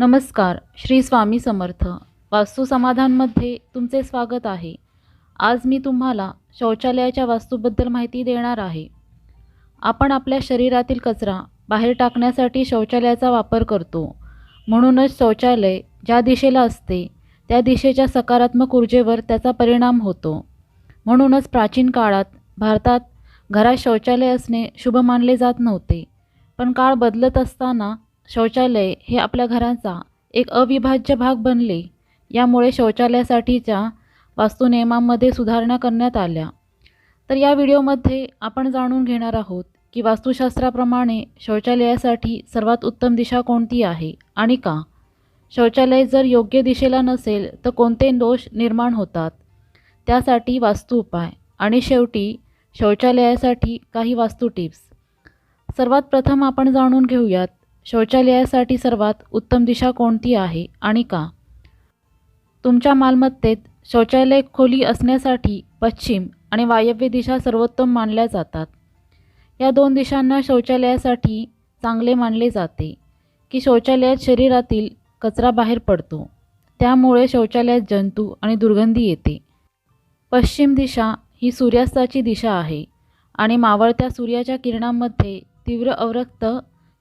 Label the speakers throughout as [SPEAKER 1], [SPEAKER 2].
[SPEAKER 1] नमस्कार श्री स्वामी समर्थ. वास्तू समाधानमध्ये तुमचे स्वागत आहे. आज मी तुम्हाला शौचालयाच्या वास्तूबद्दल माहिती देणार आहे. आपण आपल्या शरीरातील कचरा बाहेर टाकण्यासाठी शौचालयाचा वापर करतो. म्हणूनच शौचालय ज्या दिशेला असते त्या दिशेच्या सकारात्मक ऊर्जेवर त्याचा परिणाम होतो. म्हणूनच प्राचीन काळात भारतात घरात शौचालय असणे शुभ मानले जात नव्हते. पण काळ बदलत असताना शौचालय हे आपल्या घराचा एक अविभाज्य भाग बनले. यामुळे शौचालयासाठीच्या वास्तुनियमांमध्ये सुधारणा करण्यात आल्या. तर या व्हिडिओमध्ये आपण जाणून घेणार आहोत की वास्तुशास्त्राप्रमाणे शौचालयासाठी सर्वात उत्तम दिशा कोणती आहे आणि का? शौचालय जर योग्य दिशेला नसेल तर कोणते दोष निर्माण होतात? त्यासाठी वास्तू उपाय. आणि शेवटी शौचालयासाठी काही वास्तू टिप्स. सर्वात प्रथम आपण जाणून घेऊयात शौचालयासाठी सर्वात उत्तम दिशा कोणती आहे आणि का? तुमच्या मालमत्तेत शौचालय खोली असण्यासाठी पश्चिम आणि वायव्य दिशा सर्वोत्तम मानल्या जातात. या दोन दिशांना शौचालयासाठी चांगले मानले जाते की शौचालयात शरीरातील कचरा बाहेर पडतो. त्यामुळे शौचालयात जंतू आणि दुर्गंधी येते. पश्चिम दिशा ही सूर्यास्ताची दिशा आहे आणि मावळत्या सूर्याच्या किरणांमध्ये तीव्र अवरक्त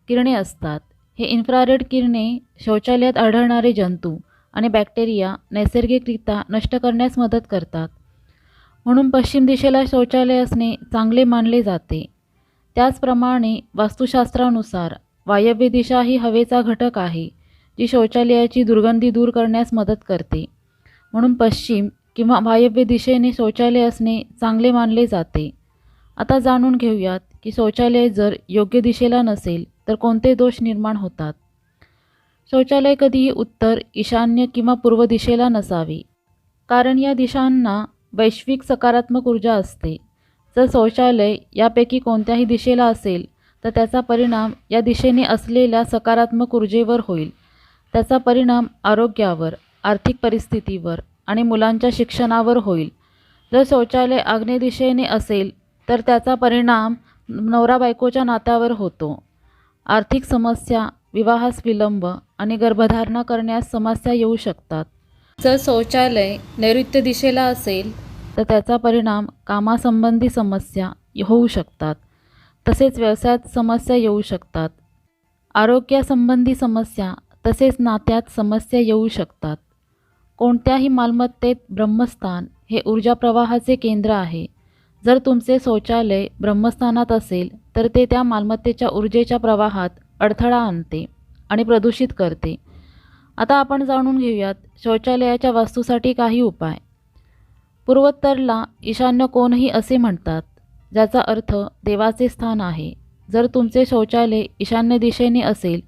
[SPEAKER 1] किरणे असतात. हे इन्फ्रारेड किरणे शौचालयात आढळणारे जंतू आणि बॅक्टेरिया नैसर्गिकरित्या नष्ट करण्यास मदत करतात. म्हणून पश्चिम दिशेला शौचालय असणे चांगले मानले जाते. त्याचप्रमाणे वास्तुशास्त्रानुसार वायव्य दिशा ही हवेचा घटक आहे जी शौचालयाची दुर्गंधी दूर करण्यास मदत करते. म्हणून पश्चिम किंवा वायव्य दिशेने शौचालय असणे चांगले मानले जाते. आता जाणून घेऊयात की शौचालय जर योग्य दिशेला नसेल तर कोणते दोष निर्माण होतात? शौचालय कधीही उत्तर ईशान्य किंवा पूर्व दिशेला नसावे. कारण या दिशांना वैश्विक सकारात्मक ऊर्जा असते. जर शौचालय यापैकी कोणत्याही दिशेला असेल तर त्याचा परिणाम या दिशेने असलेल्या सकारात्मक ऊर्जेवर होईल. त्याचा परिणाम आरोग्यावर आर्थिक परिस्थितीवर आणि मुलांच्या शिक्षणावर होईल. जर शौचालय आग्नेय दिशेने असेल तर त्याचा परिणाम नवरा बायकोच्या नात्यावर होतो. आर्थिक समस्या विवाहास विलंब आणि गर्भधारणा करण्यास समस्या येऊ शकतात. जर शौचालय नैऋत्य दिशेला असेल तर त्याचा परिणाम कामासंबंधी समस्या होऊ शकतात. तसेच व्यवसायात समस्या येऊ शकतात. आरोग्यासंबंधी समस्या तसेच नात्यात समस्या येऊ शकतात. कोणत्याही मालमत्तेत ब्रह्मस्थान हे ऊर्जा प्रवाहाचे केंद्र आहे. जर तुमचे शौचालय ब्रह्मस्थानात असेल तर ते त्या मालमत्तेच्या ऊर्जेच्या प्रवाहात अडथळा आणते आणि प्रदूषित करते. आता आपण जाणून घेऊयात शौचालयाच्या वास्तूसाठी काही उपाय. पूर्वोत्तरला ईशान्य कोणही असे म्हणतात ज्याचा अर्थ देवाचे स्थान आहे. जर तुमचे शौचालय ईशान्य दिशेने असेल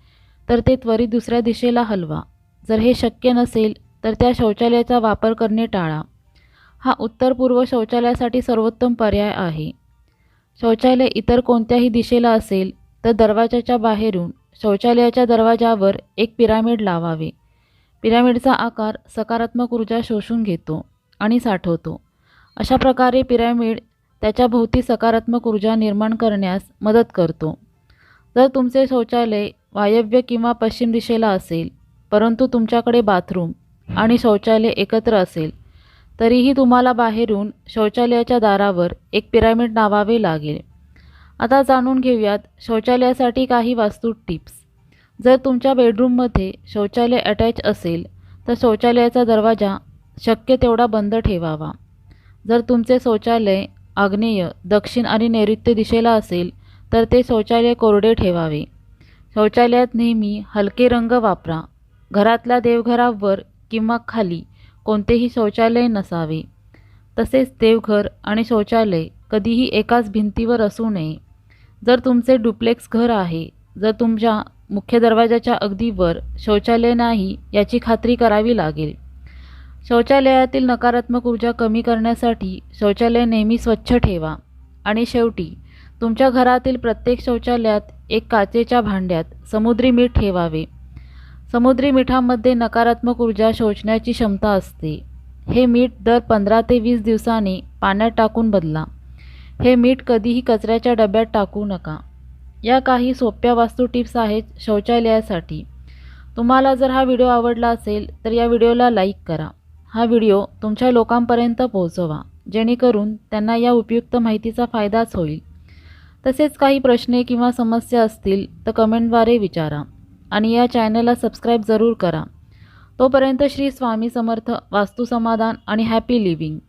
[SPEAKER 1] तर ते त्वरित दुसऱ्या दिशेला हलवा. जर हे शक्य नसेल तर त्या शौचालयाचा वापर करणे टाळा. हा उत्तर पूर्व शौचालयासाठी सर्वोत्तम पर्याय आहे. शौचालय इतर कोणत्याही दिशेला असेल तर दरवाजाच्या बाहेरून शौचालयाच्या दरवाजावर एक पिरामिड लावावे. पिरामिडचा आकार सकारात्मक ऊर्जा शोषून घेतो आणि साठवतो. अशा प्रकारे पिरामिड त्याच्या भोवती सकारात्मक ऊर्जा निर्माण करण्यास मदत करतो. जर तुमचे शौचालय वायव्य किंवा पश्चिम दिशेला असेल परंतु तुमच्याकडे बाथरूम आणि शौचालय एकत्र असेल तरीही तुम्हाला बाहेरून शौचालयाच्या दारावर एक पिरामिड नावावे लागेल. आता जाणून घेऊयात शौचालयासाठी काही वास्तू टिप्स. जर तुमच्या बेडरूममध्ये शौचालय अटॅच असेल तर शौचालयाचा दरवाजा शक्य तेवढा बंद ठेवावा. जर तुमचे शौचालय आग्नेय दक्षिण आणि नैऋत्य दिशेला असेल तर ते शौचालय कोरडे ठेवावे. शौचालयात नेहमी हलके रंग वापरा. घरातल्या देवघरावर किंवा खाली कोणतेही शौचालय नसावे. तसेच देवघर आणि शौचालय कधीही एकाच भिंतीवर असू नये. जर तुमचे डुप्लेक्स घर आहे जर तुमच्या मुख्य दरवाजाच्या अगदी वर शौचालय नाही याची खात्री करावी लागेल. शौचालयातील नकारात्मक ऊर्जा कमी करण्यासाठी शौचालय नेहमी स्वच्छ ठेवा. आणि शेवटी तुमच्या घरातील प्रत्येक शौचालयात एक काचेच्या भांड्यात समुद्री मीठ ठेवावे. समुद्री मिठामध्ये नकारात्मक ऊर्जा शोषण्याची क्षमता असते. हे मीठ दर पंधरा ते वीस दिवसांनी पाण्यात टाकून बदला. हे मीठ कधीही कचऱ्याच्या डब्यात टाकू नका. या काही सोप्या वास्तू टिप्स आहेत शौचालयासाठी. तुम्हाला जर हा व्हिडिओ आवडला असेल तर या व्हिडिओला लाईक करा. हा व्हिडिओ तुमच्या लोकांपर्यंत पोहोचवा जेणेकरून त्यांना या उपयुक्त माहितीचा फायदाच होईल. तसेच काही प्रश्ने किंवा समस्या असतील तर कमेंटद्वारे विचारा. आणि या चॅनलला सबस्क्राईब जरूर करा. तोपर्यंत श्री स्वामी समर्थ वास्तुसमाधान आणि हॅपी लिव्हिंग